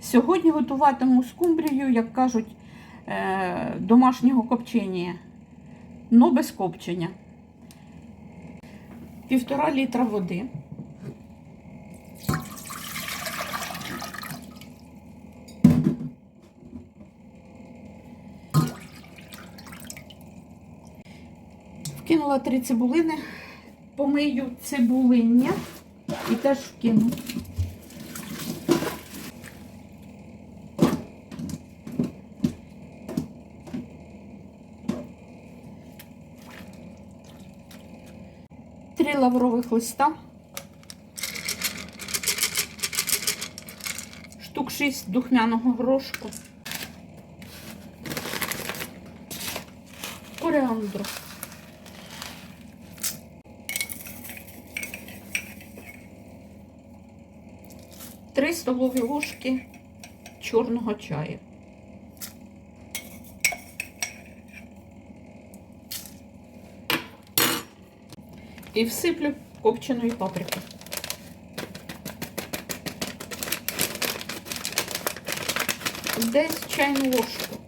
Сьогодні готуватиму скумбрію, як кажуть, е, домашнього копчення, но без копчення. Півтора літра води. Вкинула три цибулини, помию цибулиння і теж вкину. Три лаврових листа. Штук 6 духмяного горошку. Коріандру. Три столові ложки чорного чаю. І всиплю копченої паприки. Десь чайну ложку.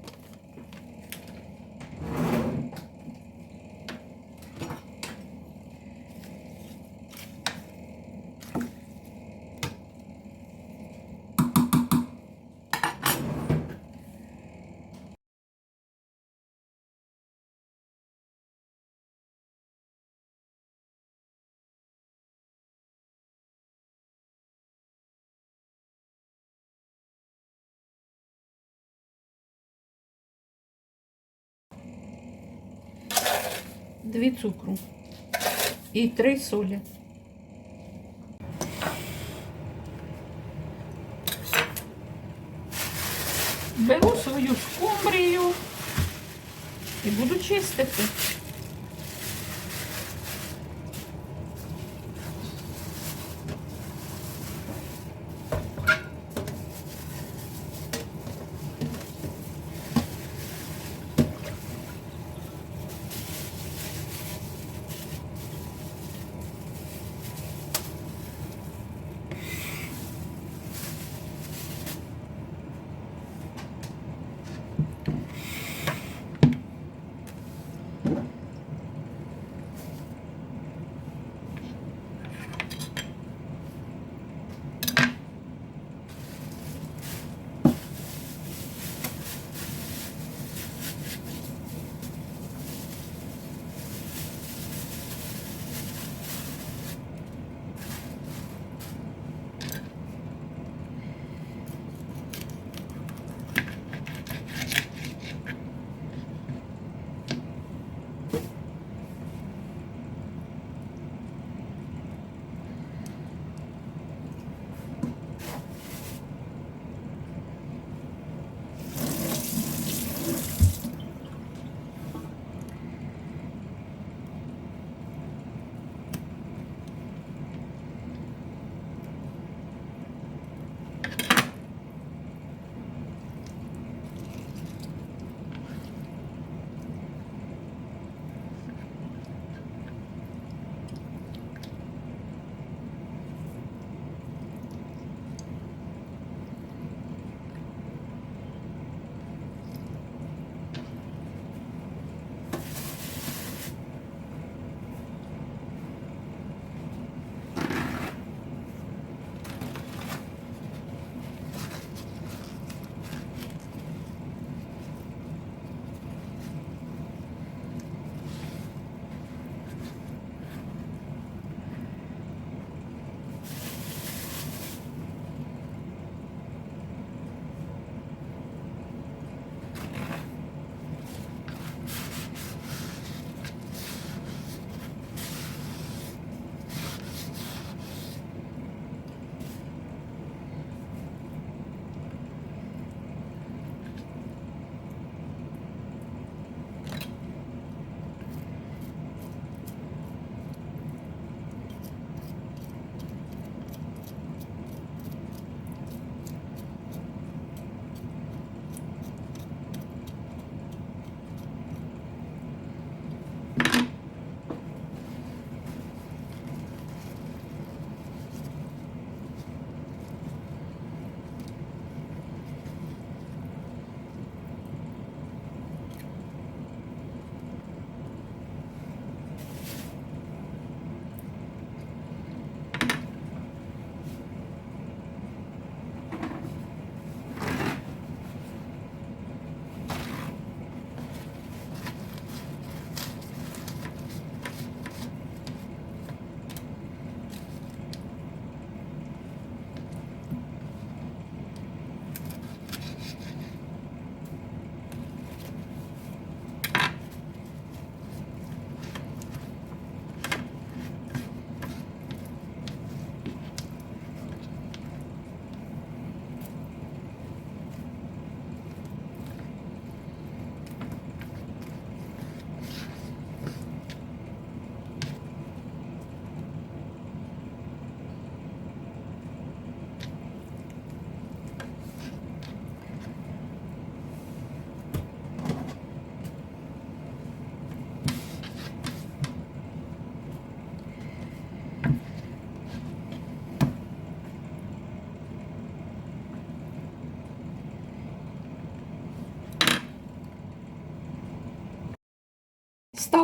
Дві цукру і три солі. Беру свою скумбрію і буду чистити.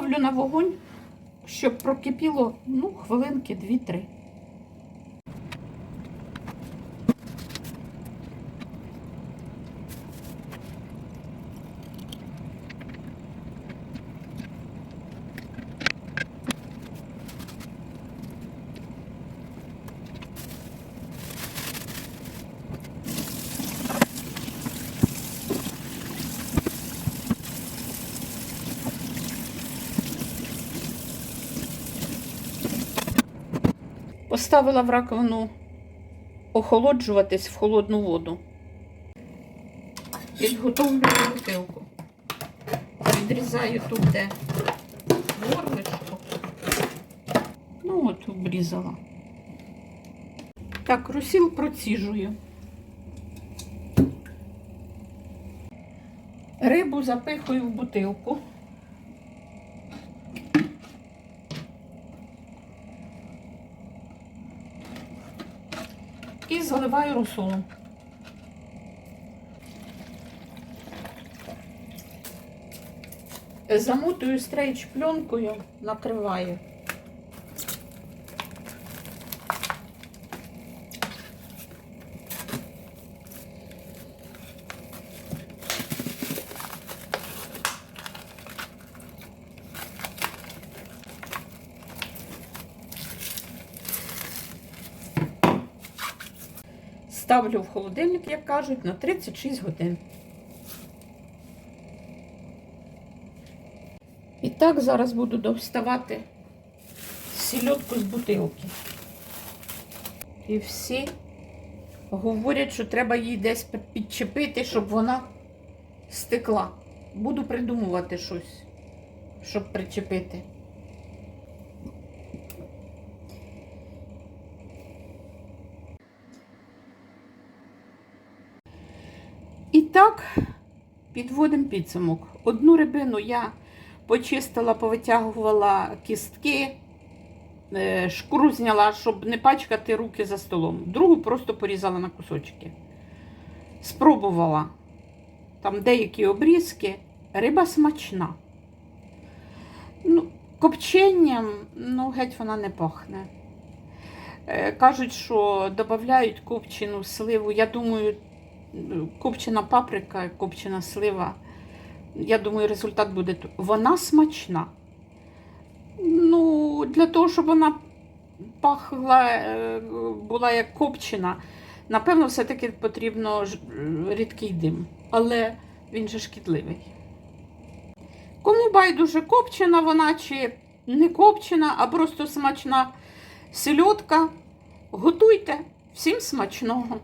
Ставлю на вогонь, щоб прокипіло ну, хвилинки 2-3. Поставила в раковину охолоджуватись в холодну воду. Підготовлюю бутилку. Відрізаю тут, де горлишко. Ну, от обрізала. Так, русіл проціжую. Рибу запихую в бутилку. І заливаю русолом. Замотую стрейч пленкою, накриваю. Ставлю в холодильник, як кажуть, на 36 годин. І так зараз буду доставати сільотку з бутилки. І всі говорять, що треба її десь підчепити, щоб вона стекла. Буду придумувати щось, щоб причепити. І так, підводимо підсумок. Одну рибину я почистила, повитягувала кістки, е, шкуру зняла, щоб не пачкати руки за столом. Другу просто порізала на кусочки. Спробувала там деякі обрізки. Риба смачна. Ну, копченням, ну, геть вона не пахне. Е, Кажуть, що додають копчену сливу. Я думаю, копчена паприка, копчена слива. Я думаю, результат буде. Вона смачна. Ну, для того, щоб вона пахла, е, була як копчена, напевно, все-таки потрібно рідкий дим. Але він же шкідливий. Кому байдуже копчена вона чи не копчена, а просто смачна сельодка, готуйте. Всім смачного!